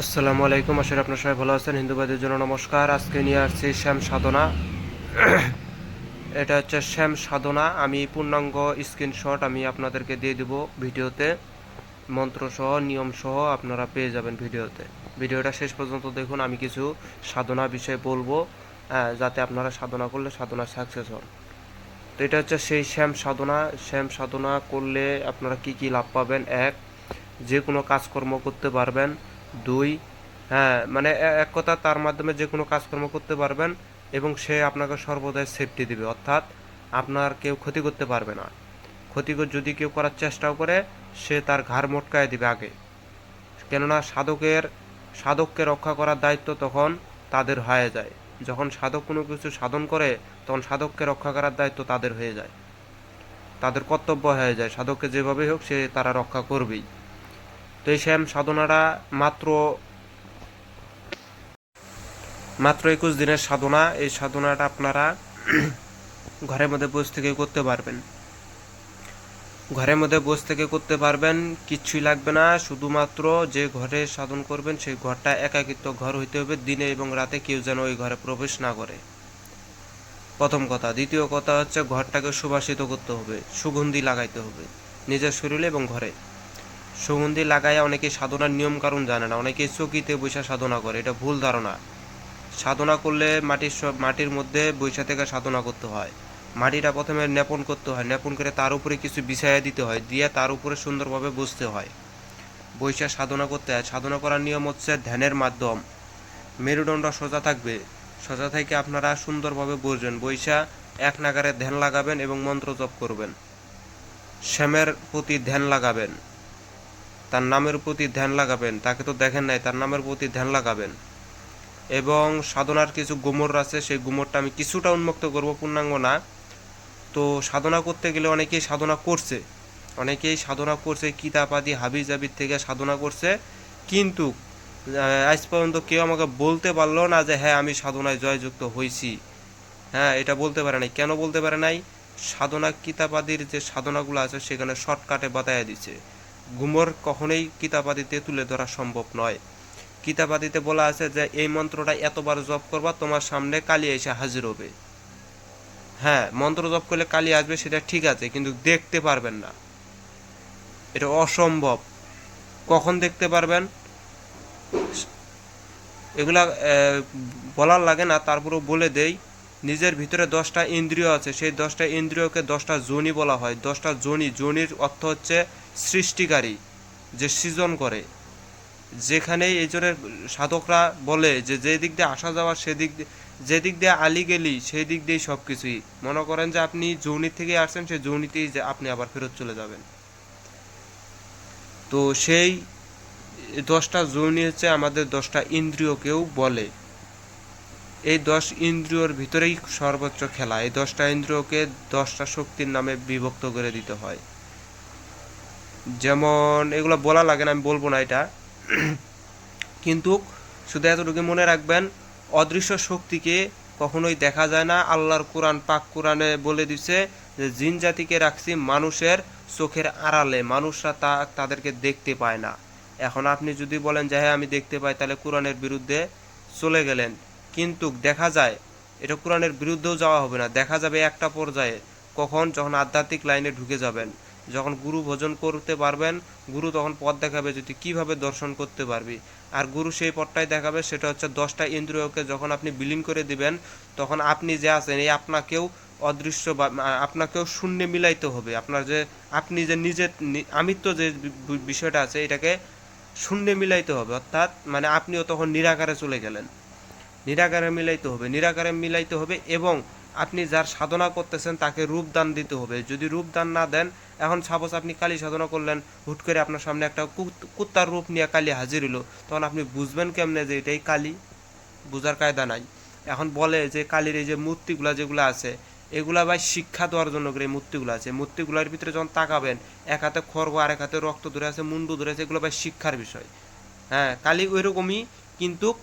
আসসালামু আলাইকুম আসলে আপনার সবাই ভালো আছেন। হিন্দুবাদের জন্য নমস্কার। আজকে নিয়ে আসছি শ্যাম সাধনা। এটা হচ্ছে শ্যাম সাধনা। আমি পূর্ণাঙ্গ স্ক্রিনশট আমি আপনাদেরকে দিয়ে দেব ভিডিওতে। মন্ত্রসহ নিয়মসহ আপনারা পেয়ে যাবেন ভিডিওতে। ভিডিওটা শেষ পর্যন্ত দেখুন আমি কিছু সাধনা বিষয়ে বলব হ্যাঁ, যাতে আপনারা সাধনা করলে সাধনা সাকসেস হন। তো এটা হচ্ছে সেই শ্যাম সাধনা। শ্যাম সাধনা করলে আপনারা কি কি লাভ পাবেন? এক যে কোনো কাজকর্ম করতে পারবেন। দুই হ্যাঁ মানে এক কথা তার মাধ্যমে যে কোনো কাজকর্ম করতে পারবেন এবং সে আপনাকে সর্বদাই সেফটি দিবে। অর্থাৎ আপনার কেউ ক্ষতি করতে পারবে না। ক্ষতি যদি কেউ করার চেষ্টাও করে, সে তার ঘাড় মোটকায় দিবে আগে। কেননা সাধকের, সাধককে রক্ষা করার দায়িত্ব তখন তাদের হয়ে যায়। যখন সাধক কোনো কিছু সাধন করে, তখন সাধককে রক্ষা করার দায়িত্ব তাদের হয়ে যায়। তাদের কর্তব্য হয়ে যায়। সাধককে যেভাবেই হোক সে তারা রক্ষা করবেই। তো এই শ্যাম সাধনাটা মাত্র মাত্র একুশ দিনের সাধনা। এই সাধনাটা আপনারা ঘরের মধ্যে বসে থেকে করতে পারবেন। ঘরের মধ্যে বসে থেকে করতে পারবেন কিচ্ছুই লাগবে না। শুধুমাত্র যে ঘরে সাধন করবেন, সেই ঘরটা একাকিত্ব ঘর হইতে হবে দিনে এবং রাতে কেউ যেন ওই ঘরে প্রবেশ না করে। প্রথম কথা। দ্বিতীয় কথা হচ্ছে, ঘরটাকে সুবাসিত করতে হবে, সুগন্ধি লাগাইতে হবে নিজের শরীরে এবং ঘরে। সুগন্ধি লাগায় অনেকে সাধনার নিয়ম কারণ জানে না, অনেকে চকিতে বৈশা সাধনা করে, এটা ভুল ধারণা। সাধনা করলে মাটির মাটির মধ্যে বৈশা থেকে সাধনা করতে হয়। মাটিটা প্রথমে ন্যাপন করতে হয় ন্যাপন করে তার উপরে কিছু বিছাইয়া দিতে হয়, দিয়ে তার উপরে সুন্দরভাবে বসতে হয়। বৈশা সাধনা করতে হয়। সাধনা করার নিয়ম হচ্ছে ধ্যানের মাধ্যম। মেরুদণ্ড সোজা থাকবে। সোজা থেকে আপনারা সুন্দরভাবে বসবেন। বৈশা এক নাগারে ধ্যান লাগাবেন এবং মন্ত্র জপ করবেন। শ্যামের প্রতি ধ্যান লাগাবেন। তার নামের প্রতি ধ্যান লাগাবেন, তাকে তো দেখেন নাই, তার নামের প্রতি ধ্যান লাগাবেন। এবং সাধনার কিছু গুমর আছে, সেই গুমরটা আমি কিছুটা উন্মুক্ত করব, পূর্ণাঙ্গ না। তো সাধনা করতে গেলে অনেকেই সাধনা করছে। অনেকেই সাধনা করছে কিতাবাদি হাবি জাবির থেকে সাধনা করছে। কিন্তু আজ পর্যন্ত কেউ আমাকে বলতে পারল না যে হ্যাঁ আমি সাধনায় জয়যুক্ত হয়েছি হ্যাঁ এটা বলতে পারে নাই। কেন বলতে পারে নাই? সাধনা কিতাবাদির যে সাধনাগুলো আছে, সেখানে শর্টকাটে বাতায়া দিচ্ছে গুমর কখনোই কিতাবাদিতে তুলে ধরা সম্ভব নয়। কিতাবাদিতে বলা আছে যে, এই মন্ত্রটা এতবার জপ করবা, তোমার সামনে কালি এসে হাজির হবে। হ্যাঁ মন্ত্র জপ করলে কালি আসবে, সেটা ঠিক আছে, কিন্তু দেখতে পারবেন না। এটা অসম্ভব। কখন দেখতে পারবেন? এগুলা বলার লাগে না, তারপরেও বলে দেই, নিজের ভিতরে দশটা ইন্দ্রিয় আছে, সেই দশটা ইন্দ্রিয়কে দশটা জনি বলা হয়। দশটা জনি, জনির অর্থ হচ্ছে সৃষ্টিকারী, যে সৃজন করে। যেখানে এই জন্য সাধকরা বলে যে যে দিক দিয়ে আসা যাওয়া সেদিক যে দিক দিয়ে আলি গেলি, সেই দিক দিয়েই সব কিছুই মনে করেন যে আপনি যৌনি থেকে আসছেন সেই যৌনিতেই যে আপনি আবার ফেরত চলে যাবেন। তো সেই দশটা যৌনি হচ্ছে আমাদের দশটা ইন্দ্রিয়কেও বলে। এই দশ ইন্দ্রিয়র ভিতরেই সর্বোচ্চ খেলা। এই দশটা ইন্দ্রিয়কে দশটা শক্তির নামে বিভক্ত করে দিতে হয়। যেমন এগুলো বলা লাগে না, আমি বলব না এটা। কিন্তু শুধু এতটুকু মনে রাখবেন, অদৃশ্য শক্তিকে কখনোই দেখা যায় না। আল্লাহর কোরআন, পাক কোরআনে বলে দিছে যে, জিন জাতিকে রাখছি মানুষের চোখের আড়ালে, মানুষরা তা তাদেরকে দেখতে পায় না। এখন আপনি যদি বলেন যে হ্যাঁ আমি দেখতে পাই, তাহলে কোরআনের বিরুদ্ধে চলে গেলেন। কিন্তু দেখা যায়, এটা কোরআনের বিরুদ্ধেও যাওয়া হবে না। দেখা যাবে একটা পর্যায়ে, কখন যখন আধ্যাত্মিক লাইনে ঢুকে যাবেন। যখন গুরু ভোজন করতে পারবেন, গুরু তখন পথ দেখাবে যদি কীভাবে দর্শন করতে পারবি। আর গুরু সেই পথটাই দেখাবে, সেটা হচ্ছে দশটা ইন্দ্রিয়কে যখন আপনি বিলীন করে দিবেন, তখন আপনি যে আছেন, এই আপনাকেও অদৃশ্য বা আপনাকেও শূন্যে মিলাইতে হবে। আপনার যে, আপনি যে নিজের আমিত্ব যে বিষয়টা আছে, এটাকে শূন্যে মিলাইতে হবে। অর্থাৎ মানে আপনিও তখন নিরাকারে চলে গেলেন। নিরাকারে মিলাইতে হবে। নিরাকারে মিলাইতে হবে এবং আপনি যার সাধনা করতেছেন, তাকে রূপদান দিতে হবে। যদি রূপদান না দেন এখন সাপোজ আপনি কালী সাধনা করলেন, হুট করে আপনার সামনে একটা কুত- কুত্তার রূপ নিয়ে কালী হাজির হলো তখন আপনি বুঝবেন কেমনে যে এটাই কালী? বুঝার কায়দা নাই। এখন বলে যে কালীর এই যে মূর্তিগুলা যেগুলো আছে, এগুলা ভাই শিক্ষা দেওয়ার জন্য এই মূর্তিগুলো আছে। মূর্তিগুলোর ভিতরে যখন তাকাবেন, এক হাতে খড়গ আর এক হাতে রক্ত ধরে আছে, মুন্ডু ধরে আছে, এগুলো ভাই শিক্ষার বিষয়। হ্যাঁ কালী ওই রকমই কিন্তু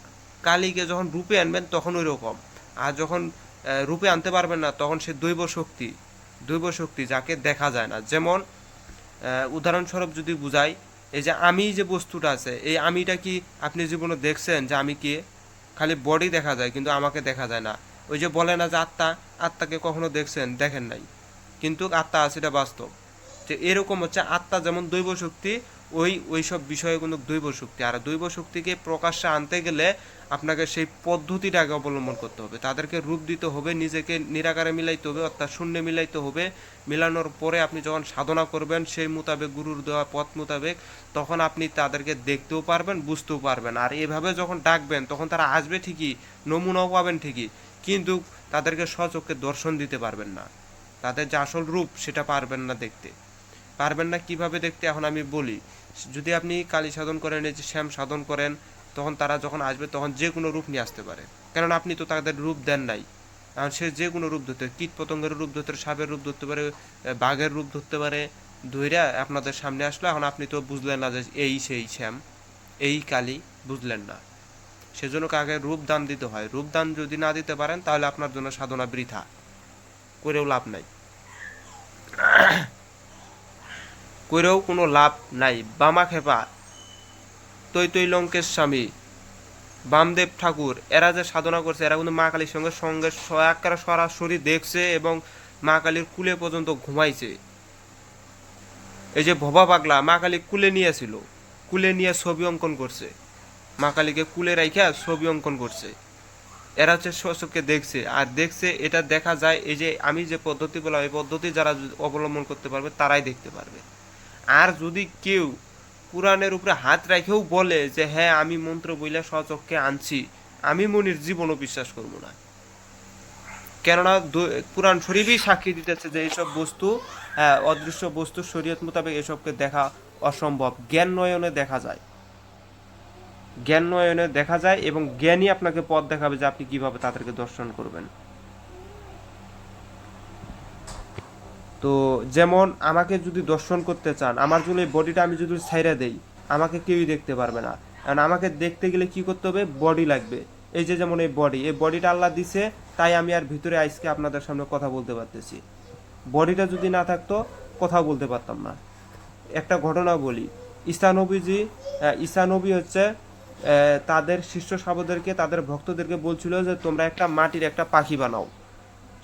কালীকে যখন রূপে আনবেন তখন ওই রকম আর যখন রূপে আনতে পারবেন না, তখন সে দৈব শক্তি দৈব শক্তি যাকে দেখা যায় না। যেমন উদাহরণস্বরূপ যদি বুঝাই, এই যে আমি যে বস্তুটা আছে, এই আমিটা কি আপনি জীবনে দেখছেন যে আমি কি? খালি বডি দেখা যায়, কিন্তু আমাকে দেখা যায় না। ওই যে বলে না যে আত্মা, আত্মাকে কখনো দেখছেন, দেখেন নাই। কিন্তু আত্মা আছে এটা বাস্তব। যে এরকম হচ্ছে, আত্মা যেমন দৈব শক্তি ওই ওই সব বিষয়ে কিন্তু দৈব শক্তি। আর দৈব শক্তিকে প্রকাশ্যে আনতে গেলে আপনাকে সেই পদ্ধতিটাকে অবলম্বন করতে হবে। তাদেরকে রূপ দিতে হবে, নিজেকে নিরাকারে মিলাইতে হবে, অর্থাৎ শূন্যে মিলাইতে হবে। মিলানোর পরে আপনি যখন সাধনা করবেন, সেই মোতাবেক, গুরুর দেওয়া পথ মোতাবেক, তখন আপনি তাদেরকে দেখতেও পারবেন, বুঝতেও পারবেন। আর এভাবে যখন ডাকবেন, তখন তারা আসবে ঠিকই, নমুনাও পাবেন ঠিকই, কিন্তু তাদেরকে স্বচক্ষে দর্শন দিতে পারবেন না। তাদের যে আসল রূপ, সেটা পারবেন না দেখতে। পারবেন না, কীভাবে দেখতে এখন আমি বলি। যদি আপনি কালী সাধন করেন, এই যে শ্যাম সাধন করেন, তখন তারা যখন আসবে, তখন যে কোনো রূপ নিয়ে আসতে পারে। কারণ আপনি তো তাদের রূপ দেন নাই। কারণ সে যে কোনো রূপ ধরতে কীট পতঙ্গের রূপ ধরতে পারে, সাপের রূপ ধরতে পারে বাঘের রূপ ধরতে পারে ধৈরা আপনাদের সামনে আসলো, এখন আপনি তো বুঝলেন না যে এই সেই শ্যাম, এই কালী, বুঝলেন না। সেজন্য কাকে রূপ দান দিতে হয়? রূপ দান যদি না দিতে পারেন, তাহলে আপনার জন্য সাধনা বৃথা, করেও লাভ নাই। করেও কোনো লাভ নাই। বামা খেপা, তৈ তৈ লঙ্কের স্বামী, বামদেব ঠাকুর, এরা যে সাধনা করছে, এরা কিন্তু মা কালীর সঙ্গে সঙ্গে একেবারে সরাসরি দেখছে এবং মা কালীর কুলে পর্যন্ত ঘুমাইছে। এই যে ভবা পাগলা, মা কালী কুলে নিয়েছিল, কুলে নিয়ে ছবি অঙ্কন করছে। মা কালীকে কুলে রাইখা ছবি অঙ্কন করছে। এরা হচ্ছে শোষককে দেখছে, আর দেখছে, এটা দেখা যায় এই যে আমি যে পদ্ধতি বললাম, এই পদ্ধতি যারা অবলম্বন করতে পারবে, তারাই দেখতে পারবে। আর যদি কেউ কোরআনের উপরে হাত রেখেও বলে যে হ্যাঁ আমি মন্ত্র বইলে স্বচক্ষে আনছি, আমি মনির জীবনও বিশ্বাস করব না। কেননা কোরআন শরীফই সাক্ষী দিতেছে যে, এইসব বস্তু অদৃশ্য বস্তু শরীয়ত মোতাবেক এসবকে দেখা অসম্ভব। জ্ঞান নয়নে দেখা যায়। জ্ঞান নয়নে দেখা যায় এবং জ্ঞানই আপনাকে পথ দেখাবে যে আপনি কীভাবে তাদেরকে দর্শন করবেন। তো যেমন আমাকে যদি দর্শন করতে চান, আমার জন্য বডিটা আমি যদি ছাইরা দেই, আমাকে কেউই দেখতে পারবে না। কারণ আমাকে দেখতে গেলে কি করতে হবে? বডি লাগবে। এই যে যেমন এই বডি এই বডিটা আল্লাহ দিছে, তাই আমি আর ভিতরে আইসকে আপনাদের সামনে কথা বলতে পারতেছি। বডিটা যদি না থাকতো কথা বলতে পারতাম না। একটা ঘটনা বলি। ঈসানবীজি ইসানবী হচ্ছে তাদের শিষ্য সাবদেরকে, তাদের ভক্তদেরকে বলছিল যে, তোমরা একটা মাটির একটা পাখি বানাও।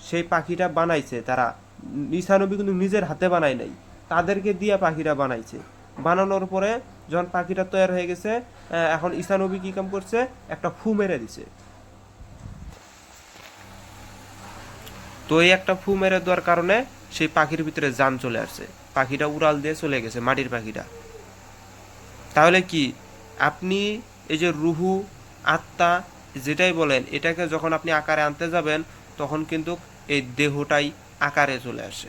সেই পাখিটা বানাইছে তারা। ঈসানবী কিন্তু নিজের হাতে বানায় নাই। তাদেরকে দিয়ে পাখিটা বানাইছে। বানানোর পরে যখন পাখিটা তৈরি হয়ে গেছে এখন ঈসানবী কি কাম করছে? একটা ফু মেরে দিছে। তো এই একটা ফু মেরে দেওয়ার কারণে সেই পাখির ভিতরে যান চলে আসছে। পাখিটা উড়াল দিয়ে চলে গেছে, মাটির পাখিটা। তাহলে কি আপনি এই যে রুহু, আত্মা যেটাই বলেন, এটাকে যখন আপনি আকারে আনতে যাবেন, তখন কিন্তু এই দেহটাই আকারে চলে আসে।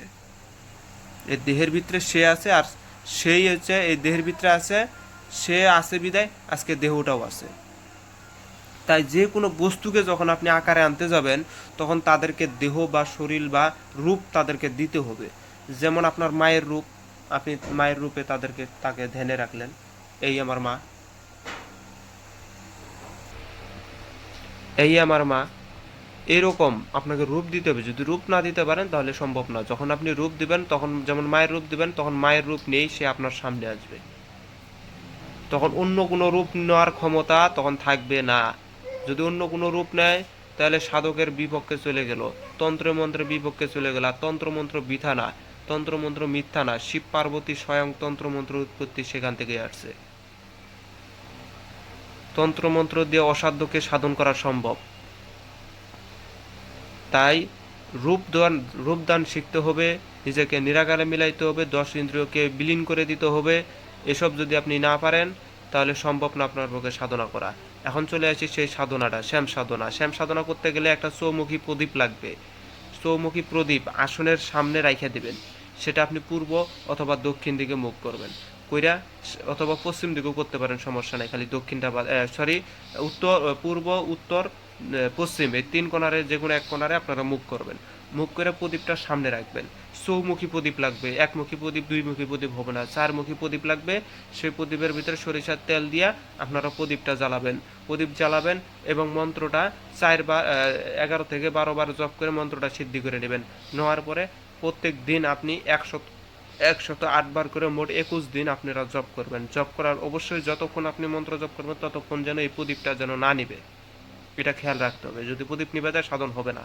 এই দেহের ভিতরে সে আছে আর সেই হচ্ছে, এই দেহের ভিতরে আছে, সে আছে বিদায়, আজকে দেহটাও আছে। তাই যে কোনো বস্তুকে যখন আপনি আকারে আনতে যাবেন, তখন তাদেরকে দেহ বা শরীর বা রূপ তাদেরকে দিতে হবে। যেমন আপনার মায়ের রূপ, আপনি মায়ের রূপে তাদেরকে, তাকে ধ্যানে রাখলেন। এই আমার মা। এই আমার মা। এরকম আপনাকে রূপ দিতে হবে। যদি রূপ না দিতে পারেন তাহলে সম্ভব না। যখন আপনি রূপ দিবেন, তখন যেমন মায়ের রূপ দিবেন, তখন মায়ের রূপ নিয়েই সে আপনার সামনে আসবে। তখন অন্য কোনো রূপ নেওয়ার ক্ষমতা তখন থাকবে না। যদি অন্য কোনো রূপ নেয়, তাহলে সাধকের বিপক্ষে চলে গেল। তন্ত্র মন্ত্রের বিপক্ষে চলে গেল। তন্ত্রমন্ত্র বৃথা না। তন্ত্রমন্ত্র মিথ্যা না। শিব পার্বতী স্বয়ং তন্ত্রমন্ত্র উৎপত্তি সেখান থেকে আসছে। তন্ত্রমন্ত্র দিয়ে অসাধ্যকে সাধন করা সম্ভব। তাই রূপদান রূপদান শিখতে হবে, নিজেকে নিরাকারে মিলাইতে হবে, দশ ইন্দ্রিয়কে বিলীন করে দিতে হবে। এসব যদি আপনি না পারেন, তাহলে সম্ভব না আপনার পক্ষে সাধনা করা। এখন চলে আসি সেই সাধনাটা, শ্যাম সাধনা। শ্যাম সাধনা করতে গেলে একটা চৌমুখী প্রদীপ লাগবে। চৌমুখী প্রদীপ আসনের সামনে রাইখা দিবেন। সেটা আপনি পূর্ব অথবা দক্ষিণ দিকে মুখ করবেন। কইরা অথবা পশ্চিম দিকেও করতে পারেন, সমস্যা নাই। খালি দক্ষিণটা সরি উত্তর, পূর্ব, উত্তর পশ্চিম এই তিন কোণারে, যে কোনো এক কোণারে আপনারা মুখ করবেন। মুখ করে প্রদীপটা সামনে রাখবেন। চৌমুখী প্রদীপ লাগবে, একমুখী প্রদীপ, দুইমুখী প্রদীপ হবে না। চারমুখী প্রদীপ লাগবে, সেই প্রদীপের ভিতরে সরিষার তেল দিয়া আপনারা প্রদীপটা জ্বালাবেন। প্রদীপ জ্বালাবেন এবং মন্ত্রটা চারবার এগারো থেকে বারো বার জপ করে মন্ত্রটা সিদ্ধি করে নেবেন। নেওয়ার পরে প্রত্যেক দিন আপনি একশো একশত আটবার করে মোট একুশ দিন আপনারা জপ করবেন। জপ করার অবশ্যই যতক্ষণ আপনি মন্ত্র জপ করবেন, ততক্ষণ যেন এই প্রদীপটা যেন না নিবে। এটা খেয়াল রাখতে হবে। যদি প্রদীপ নিবে যায় সাধন হবে না।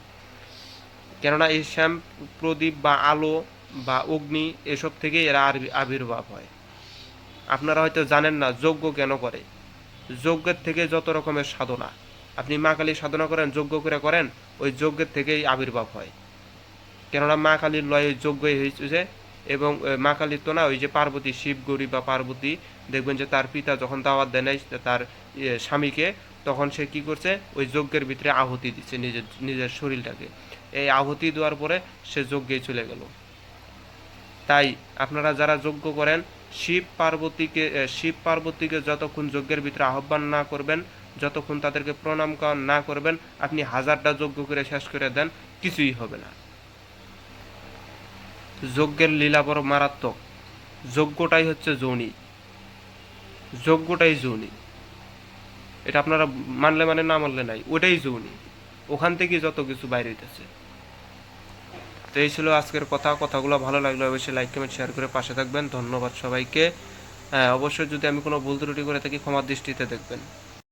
কেননা এই শ্যাম, প্রদীপ বা আলো বা অগ্নি এসব থেকে এরা আবির- আবির্ভাব হয়। আপনারা হয়তো জানেন না যজ্ঞ কেন করে। যজ্ঞের থেকে যত রকমের সাধনা। আপনি মা কালী সাধনা করেন, যজ্ঞ করে করেন, ওই যজ্ঞের থেকেই আবির্ভাব হয়। কেননা মা কালীর লয়ে যজ্ঞই হয়েছে এবং মা কালীর তো না, ওই যে পার্বতী, শিব বা পার্বতী, দেখবেন যে তার পিতা যখন দাওয়াত দেয় তার স্বামীকে তখন সে কি করছে? ওই যজ্ঞের ভিতরে আহুতি দিচ্ছে নিজের নিজের শরীরটাকে। এই আহুতি দেওয়ার পরে সে যজ্ঞে চলে গেল। তাই আপনারা যারা যজ্ঞ করেন, শিব পার্বতীকে শিব পার্বতীকে যতক্ষণ যজ্ঞের ভিতরে আহ্বান না করবেন, যতক্ষণ তাদেরকে প্রণাম না করবেন, আপনি হাজারটা যজ্ঞ করে শেষ করে দেন, কিছুই হবে না। যজ্ঞের লীলা বড় মারাত্মক। যজ্ঞটাই হচ্ছে যৌনি যজ্ঞটাই যৌনি এটা আপনারা মানলে মানে না মানলে নাই ওটাই যৌনি ওখান থেকেই যত কিছু বাইরে হইতেছে। তো এই ছিল আজকের কথা, কথাগুলো ভালো লাগল অবশ্যই লাইক কমেন্ট শেয়ার করে পাশে থাকবেন। ধন্যবাদ সবাইকে। হ্যাঁ অবশ্যই যদি আমি কোনো ভুল ত্রুটি করে থাকি, ক্ষমার দৃষ্টিতে দেখবেন।